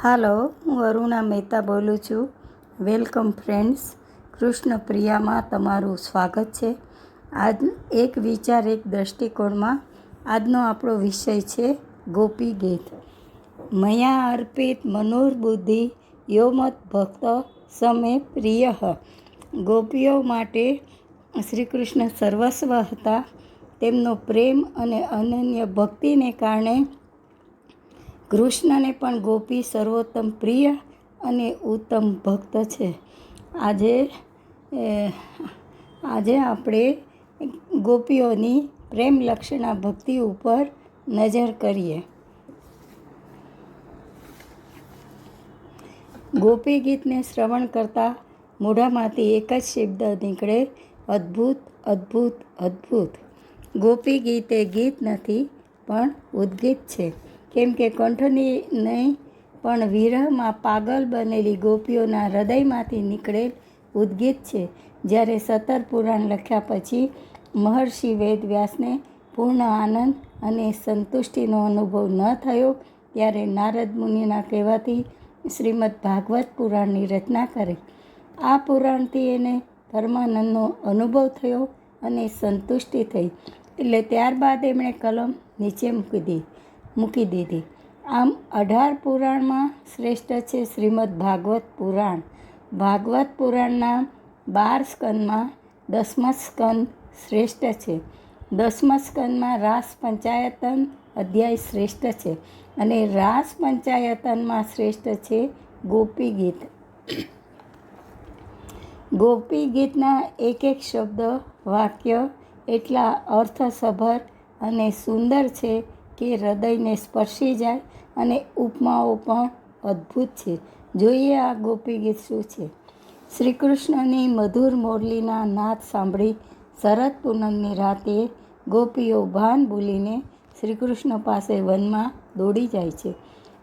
હાલો, હું અરુણા મહેતા બોલું છું. વેલકમ ફ્રેન્ડ્સ કૃષ્ણ પ્રિયામાં તમારું સ્વાગત છે. આજ એક વિચાર એક દૃષ્ટિકોણમાં આજનો આપણો વિષય છે ગોપી ગીત. મયા અર્પિત મનોરબુદ્ધિ યોમત ભક્ત સમે પ્રિય. ગોપીઓ માટે શ્રી કૃષ્ણ સર્વસ્વ હતા. તેમનો પ્રેમ અને અનન્ય ભક્તિને કારણે કૃષ્ણને પણ ગોપી સર્વોત્તમ પ્રિય અને ઉત્તમ ભક્ત છે. આજે આજે આપણે ગોપીઓની પ્રેમ લક્ષણા ભક્તિ ઉપર નજર કરીએ. ગોપી ગીતને શ્રવણ કરતાં મોઢામાંથી એક જ શબ્દ નીકળે, અદ્ભુત અદ્ભુત અદ્ભુત. ગોપી ગીત એ ગીત નથી, પણ ઉદ્ગીત છે. કેમ કે કંઠની નહીં, પણ વિરહમાં પાગલ બનેલી ગોપીઓના હૃદયમાંથી નીકળેલ ઉદ્ગીત છે. જ્યારે સતર પુરાણ લખ્યા પછી મહર્ષિ વેદવ્યાસને પૂર્ણ આનંદ અને સંતુષ્ટિનો અનુભવ ન થયો, ત્યારે નારદ મુનિના કહેવાથી શ્રીમદ ભાગવત પુરાણની રચના કરી. આ પુરાણથી એને પરમાનંદનો અનુભવ થયો અને સંતુષ્ટિ થઈ. એટલે ત્યારબાદ એમણે કલમ નીચે મૂકી દીધી. મૂકી દીધી. આમ અઢાર પુરાણમાં શ્રેષ્ઠ છે શ્રીમદ ભાગવત પુરાણ. ભાગવત પુરાણના બાર સ્કંદમાં દસમા સ્કંદ શ્રેષ્ઠ છે. દસમા સ્કંદમાં રાસ પંચાયતન અધ્યાય શ્રેષ્ઠ છે અને રાસ પંચાયતનમાં શ્રેષ્ઠ છે ગોપી ગીત. ગોપી ગીતના એક એક શબ્દ વાક્ય એટલા અર્થસભર અને સુંદર છે કે હૃદયને સ્પર્શી જાય અને ઉપમાઓ પણ અદ્ભુત છે. જોઈએ આ ગોપી ગીત શું છે. શ્રી કૃષ્ણની મધુર મોરલીના નાદ સાંભળી શરદ પૂનમની રાતે ગોપીઓ ભાન ભૂલીને શ્રી કૃષ્ણ પાસે વનમાં દોડી જાય છે.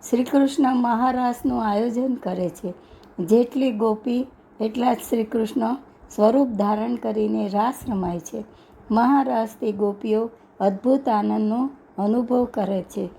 શ્રી કૃષ્ણ મહારાસનું આયોજન કરે છે. જેટલી ગોપી, એટલા જ શ્રી કૃષ્ણ સ્વરૂપ ધારણ કરીને રાસ રમાય છે. મહારાસથી ગોપીઓ અદ્ભુત આનંદનો અનુભવ કરે છે.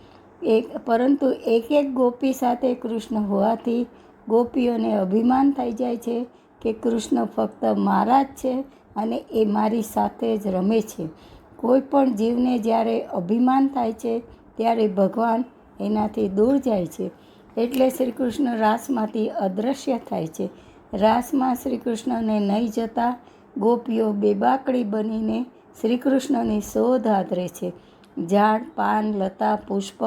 એક, પરંતુ એક એક ગોપી સાથે કૃષ્ણ હોવાથી ગોપીઓને અભિમાન થઈ જાય છે કે કૃષ્ણ ફક્ત મારા જ છે અને એ મારી સાથે જ રમે છે. કોઈ પણ જીવને જ્યારે અભિમાન થાય છે, ત્યારે ભગવાન એનાથી દૂર જાય છે. એટલે શ્રી કૃષ્ણ રાસમાંથી અદૃશ્ય થાય છે. રાસમાં શ્રી કૃષ્ણને નહીં જતા ગોપીઓ બેબાકડી બનીને શ્રી કૃષ્ણની શોધ આદરે છે. ઝાડ, પાન, લતા, પુષ્પ,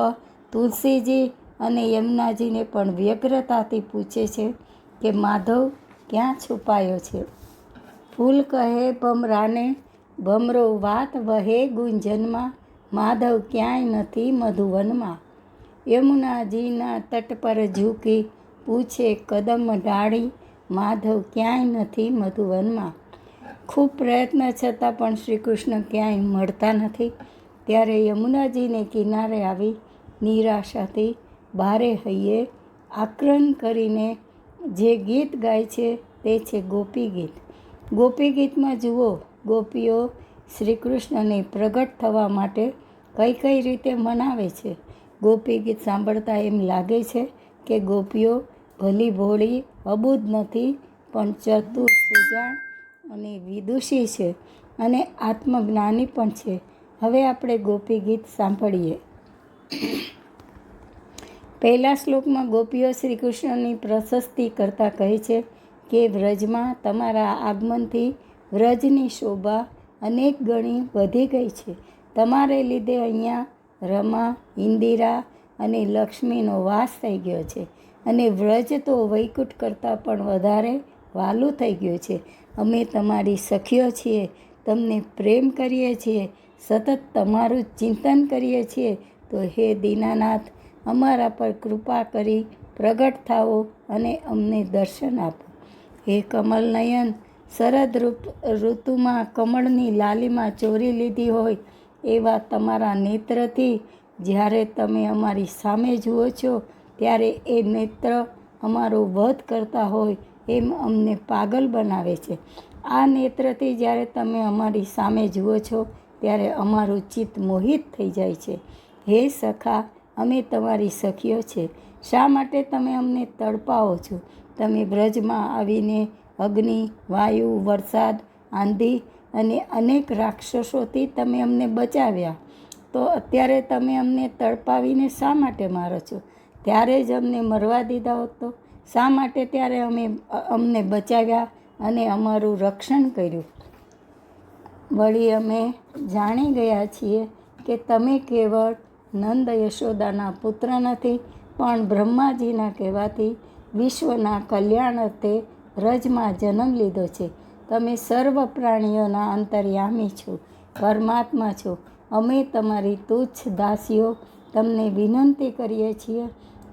તુલસીજી અને યમુનાજીને પણ વ્યગ્રતાથી પૂછે છે કે, માધવ, ક્યાં છુપાયો છે? ફૂલ કહે ભમરાને, ભમરો વાત વહે ગુંજનમાં, માધવ ક્યાંય નથી મધુવનમાં. યમુનાજીના તટ પર ઝૂકી પૂછે કદમ ડાળી માધવ ક્યાંય નથી મધુવનમાં? ખૂબ પ્રયત્ન છતાં પણ શ્રી કૃષ્ણ ક્યાંય મળતા નથી. ત્યારે યમુનાજીને કિનારે આવી નિરાશાથી બારે હૈયે આક્રન કરીને જે ગીત ગાય છે તે છે ગોપી ગીત. ગોપી ગીતમાં જુઓ, ગોપીઓ શ્રી કૃષ્ણને પ્રગટ થવા માટે કઈ કઈ રીતે મનાવે છે. ગોપી ગીત સાંભળતા એમ લાગે છે કે ગોપીઓ ભલી ભોળી અબૂદ નથી, પણ ચતુર સુજાણ અને વિદુષી છે અને આત્મજ્ઞાની પણ છે. હવે આપણે ગોપી ગીત સાંભળીએ. પહેલા શ્લોકમાં ગોપીઓ શ્રી કૃષ્ણની પ્રશસ્તિ કરતા કહે છે કે, વ્રજમાં તમારા આગમનથી વ્રજની શોભા અનેક ગણી વધી ગઈ છે. તમારે લીધે અહીંયા રમા, ઇન્દિરા અને લક્ષ્મીનો વાસ થઈ ગયો છે અને વ્રજ તો વૈકુંઠ કરતાં પણ વધારે વાલું થઈ ગયું છે. અમે તમારી સખીઓ છીએ, તમને પ્રેમ કરીએ છીએ સતત તમારું ચિંતન કરીએ છીએ, તો હે દીનાનાથ, અમારા પર કૃપા કરી પ્રગટ થાઓ અને અમને દર્શન આપો. હે કમલ નયન, શરદ ઋતુમાં કમળની લાલીમાં ચોરી લીધી હોય એવા તમારા નેત્રથી જ્યારે તમે અમારી સામે જુઓ છો, ત્યારે એ નેત્ર અમારો વધ કરતા હોય એમ અમને પાગલ બનાવે છે. આ નેત્રથી જ્યારે તમે અમારી સામે જુઓ છો ત્યારે અમારું ચિત્ત મોહિત થઈ જાય છે. હે સખા, અમે તમારી સખીઓ છે. શા માટે તમે અમને તડપાવો છો? તમે બ્રજમાં આવીને અગ્નિ, વાયુ, વરસાદ, આંધી અને અનેક રાક્ષસોથી તમે અમને બચાવ્યા. તો અત્યારે તમે અમને તડપાવીને શા માટે મારો છો? ત્યારે જ અમને મરવા દીધા હોત તો? શા માટે ત્યારે અમે અમને બચાવ્યા અને અમારું રક્ષણ કર્યું? વળી અમે જાણી ગયા છીએ કે તમે કેવળ નંદ યશોદાના પુત્ર નથી, પણ બ્રહ્માજીના કહેવાથી વિશ્વના કલ્યાણ અર્થે રજમાં જન્મ લીધો છે. તમે સર્વ પ્રાણીઓના અંતર્યામી છો, પરમાત્મા છો. અમે તમારી તુચ્છ દાસીઓ તમને વિનંતી કરીએ છીએ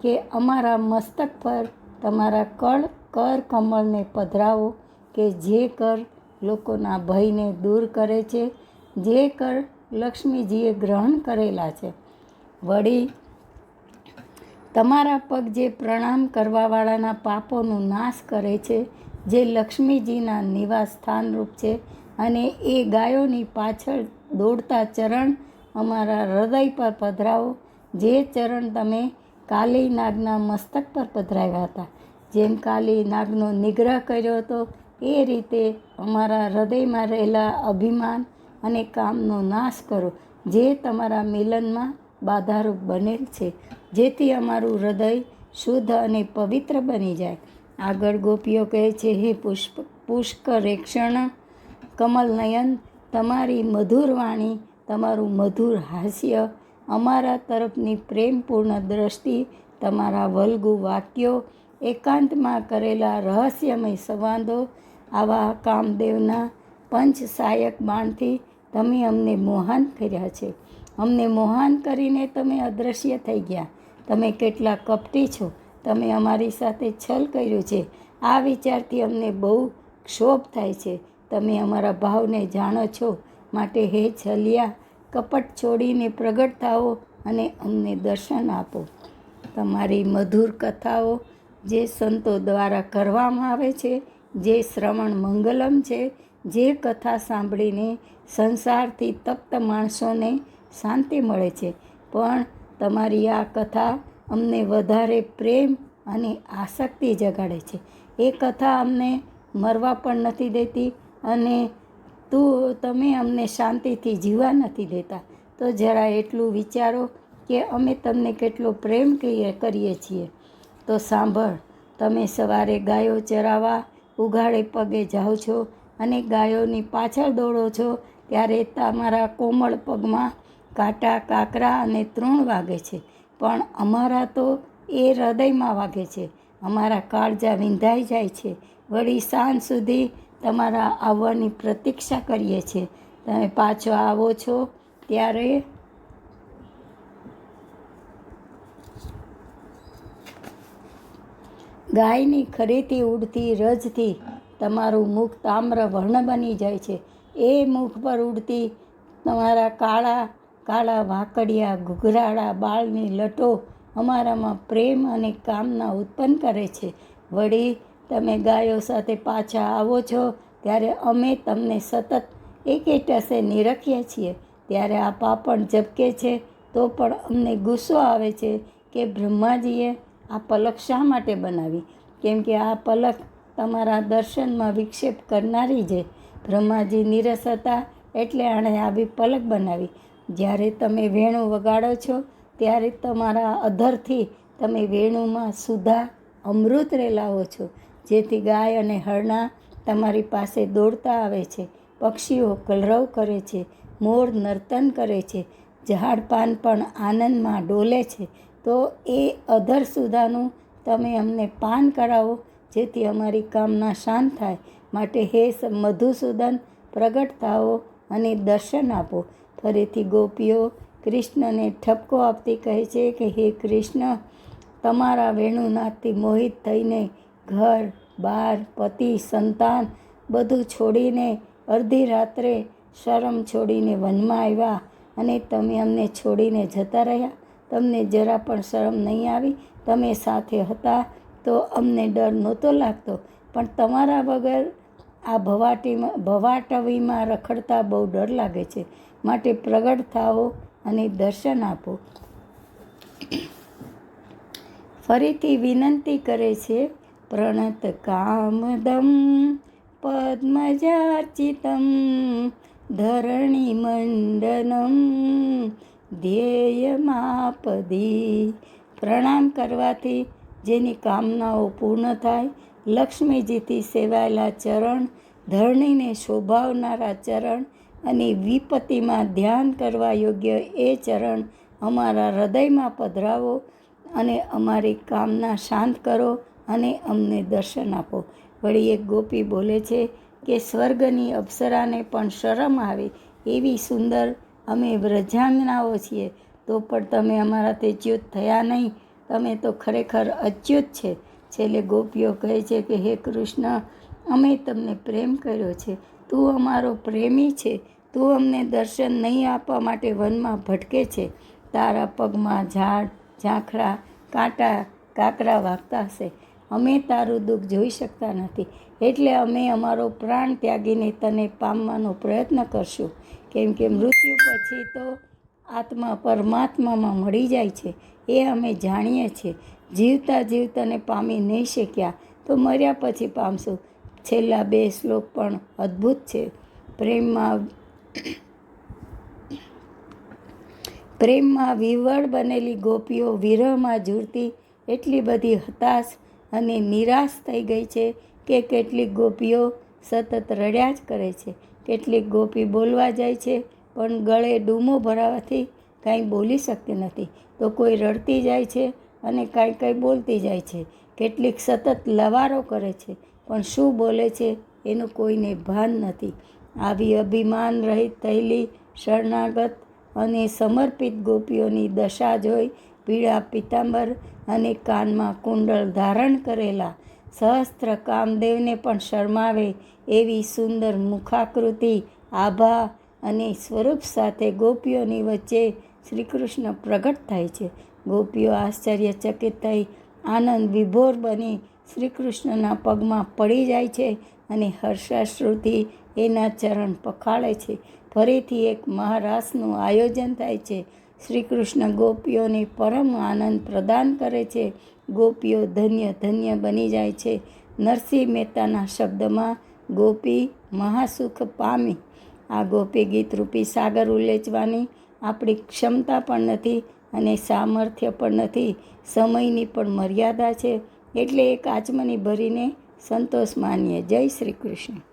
કે અમારા મસ્તક પર તમારા કળ, કર, કમળને પધરાવો કે જે કર લોકોના ભયને દૂર કરે છે, જે કર લક્ષ્મીજીએ ગ્રહણ કરેલા છે. વળી, તમારા પગ જે પ્રણામ કરવાવાળાના પાપોનો નાશ કરે છે, જે લક્ષ્મીજીના નિવાસ સ્થાનરૂપ છે, અને એ ગાયોની પાછળ દોડતા ચરણ અમારા હૃદય પર પધરાવો, જે ચરણ તમે કાલી નાગના મસ્તક પર પધરાવ્યા હતા. જેમ કાલી નાગનો નિગ્રહ કર્યો હતો એ રીતે અમારા હૃદયમાં રહેલા અભિમાન અને કામનો નાશ કરો, જે તમારા મિલનમાં બાધારૂપ બનેલ છે, જેથી અમારું હૃદય શુદ્ધ અને પવિત્ર બની જાય. આગળ ગોપીઓ કહે છે, હે પુષ્પ, પુષ્કરેક્ષણ કમલ નયન તમારી મધુર વાણી, તમારું મધુર હાસ્ય, અમારા તરફની પ્રેમપૂર્ણ દ્રષ્ટિ, તમારા વલગુ વાક્યો, એકાંતમાં કરેલા રહસ્યમય સંવાદો આવા કામદેવના પંચ સાયક બાણથી તમે અમને મોહાન કર્યા છે. અમને મોહાન કરીને તમે અદૃશ્ય થઈ ગયા. તમે કેટલા કપટી છો. તમે અમારી સાથે છલ કર્યું છે. આ વિચારથી અમને બહુ ક્ષોભ થાય છે. તમે અમારા ભાવને જાણો છો. માટે હે છલિયા, કપટ છોડીને પ્રગટ થાઓ અને અમને દર્શન આપો. તમારી મધુર કથાઓ જે સંતો દ્વારા કરવામાં આવે છે જે શ્રવણ મંગલમ છે, જે કથા સાંભળીને સંસારથી તપ્ત માણસોને શાંતિ મળે છે. પણ તમારી આ કથા અમને વધારે પ્રેમ અને આસક્તિ જગાડે છે. એ કથા અમને મરવા પણ નથી દેતી અને તું, તમે અમને શાંતિથી જીવવા નથી દેતા. તો જરા એટલું વિચારો કે અમે તમને કેટલો પ્રેમ કહીએ, કરીએ છીએ. તો સાંભળ, તમે સવારે ગાયો ચરાવવા ઉઘાડે પગે જાઓ છો અને ગાયોની પાછળ દોડો છો, ત્યારે તમારા કોમળ પગમાં કાંટા, કાકરા અને તૃણ વાગે છે. પણ અમારા તો એ હૃદયમાં વાગે છે. અમારા કાળજા વિંધાઈ જાય છે. વળી સાંજ સુધી તમારા આવવાની પ્રતીક્ષા કરીએ છીએ. તમે પાછો આવો છો ત્યારે ગાયની ખરેથી ઉડતી રજથી તમારું મુખ તામ્ર વર્ણ બની જાય છે. એ મુખ પર ઉડતી તમારા કાળા કાળા વાકડિયા, ઘૂઘરાળા બાળની લટો અમારામાં પ્રેમ અને કામના ઉત્પન્ન કરે છે. વળી, તમે ગાયો સાથે પાછા આવો છો, ત્યારે અમે તમને સતત એક ટસે નિરખીએ છીએ. ત્યારે આ પાપણ ઝબકે છે, તો પણ અમને ગુસ્સો આવે છે કે બ્રહ્માજીએ આ પલક શા માટે બનાવી? કેમ કે આ પલક તમારા દર્શનમાં વિક્ષેપ કરનારી છે. બ્રહ્માજી નીરસ હતા એટલે આણે આવી પલક બનાવી. જ્યારે તમે વેણું વગાડો છો, ત્યારે તમારા અધરથી તમે વેણુમાં સુધા અમૃત રેલાવો છો, જેથી ગાય અને હરણા તમારી પાસે દોડતા આવે છે, પક્ષીઓ કલરવ કરે છે, મોર નર્તન કરે છે ઝાડ પાન પણ આનંદમાં ડોલે છે. તો એ અધર સુધાનું તમે અમને પાન કરાવો, જેથી અમારી કામના શાંત થાય. માટે હે મધુસૂદન, પ્રગટ થાઓ અને દર્શન આપો. ફરીથી ગોપીઓ કૃષ્ણને ઠપકો આપતી કહે છે કે, હે કૃષ્ણ, તમારા વેણુનાથથી મોહિત થઈને ઘર, બાર, પતિ, સંતાન બધું છોડીને અડધી રાત્રે શરમ છોડીને વનમાં આવ્યા અને તમે અમને છોડીને જતા રહ્યા? તમને જરા પણ શરમ નહીં આવી, તમે સાથે હતા તો અમને ડર નહોતો લાગતો. પણ તમારા વગર આ ભવાટીમાં, ભવાટવીમાં રખડતા બહુ ડર લાગે છે. માટે પ્રગટ થાઓ અને દર્શન આપો. ફરીથી વિનંતી કરે છે, પ્રણત કામદમ, પદ્મજાર્ચિતમ, ધરણી મંડનમ ધ્યેયમાપદી. પ્રણામ કરવાથી જેની કામનાઓ પૂર્ણ થાય, લક્ષ્મીજીથી સેવાયેલા ચરણ, ધરણીને શોભાવનારા ચરણ અને વિપત્તિમાં ધ્યાન કરવા યોગ્ય એ ચરણ અમારા હૃદયમાં પધરાવો અને અમારી કામના શાંત કરો અને અમને દર્શન આપો. વળી એક ગોપી બોલે છે કે, સ્વર્ગની અપ્સરાને પણ શરમ આવે એવી સુંદર અમે વ્રજાંગનાઓ છીએ, તો પણ તમે અમારાથી ચ્યુત થયા નહીં. તમે તો ખરેખર અચ્યુત છે. છેલ્લે ગોપીઓ કહે છે કે, હે કૃષ્ણ, અમે તમને પ્રેમ કર્યો છે. તું અમારો પ્રેમી છે. તું અમને દર્શન નહીં આપવા માટે વનમાં ભટકે છે. તારા પગમાં ઝાડ, ઝાંખરા, કાંટા, કાંકરા વાગતા હશે. અમે તારું દુઃખ જોઈ શકતા નથી. એટલે અમે અમારો પ્રાણ ત્યાગીને તને પામવાનો પ્રયત્ન કરશું. કેમ કે મૃત્યુ પછી તો આત્મા પરમાત્મામાં મળી જાય છે. એ અમે જાણીએ છીએ. જીવતા જીવતાને પામી નહીં શક્યા તો મર્યા પછી પામશું. છેલ્લા બે શ્લોક પણ અદ્ભુત છે. પ્રેમમાં પ્રેમમાં વિવળ બનેલી ગોપીઓ વિરહમાં ઝૂરતી એટલી બધી હતાશ અને નિરાશ થઈ ગઈ છે કે કેટલીક ગોપીઓ સતત રડ્યા જ કરે છે. કેટલીક ગોપી બોલવા જાય છે, પણ ગળે ડૂમો ભરાવાથી કાંઈ બોલી શકતી નથી. તો કોઈ રડતી જાય છે અને કાંઈ કાંઈ બોલતી જાય છે. કેટલીક સતત લવારો કરે છે, પણ શું બોલે છે એનું કોઈને ભાન નથી. આવી અભિમાન રહિત થયેલી શરણાગત અને સમર્પિત ગોપીઓની દશા જોઈ પીળા પિતાંબર અને કાનમાં કુંડળ ધારણ કરેલા સહસ્ત્ર કામદેવને પણ શરમાવે એવી સુંદર મુખાકૃતિ, આભા અને સ્વરૂપ સાથે ગોપીઓની વચ્ચે શ્રી કૃષ્ણ પ્રગટ થાય છે. ગોપીઓ આશ્ચર્યચકિત થઈ, આનંદ વિભોર બની શ્રી કૃષ્ણના પગમાં પડી જાય છે અને હર્ષાશ્રુથી એના ચરણ પખાળે છે. ફરીથી એક મહારાસનું આયોજન થાય છે. શ્રી કૃષ્ણ ગોપીઓને પરમ આનંદ પ્રદાન કરે છે. ગોપીઓ ધન્ય ધન્ય બની જાય છે. નરસિંહ મહેતાના શબ્દમાં, ગોપી, મહાસુખ પામી. આ ગોપી ગીત રૂપી સાગર ઉલ્લેચવાની આપણી ક્ષમતા પણ નથી અને સામર્થ્ય પણ નથી. સમયની પણ મર્યાદા છે. એટલે એક આચમની ભરીને સંતોષ માનીએ. જય શ્રી કૃષ્ણ.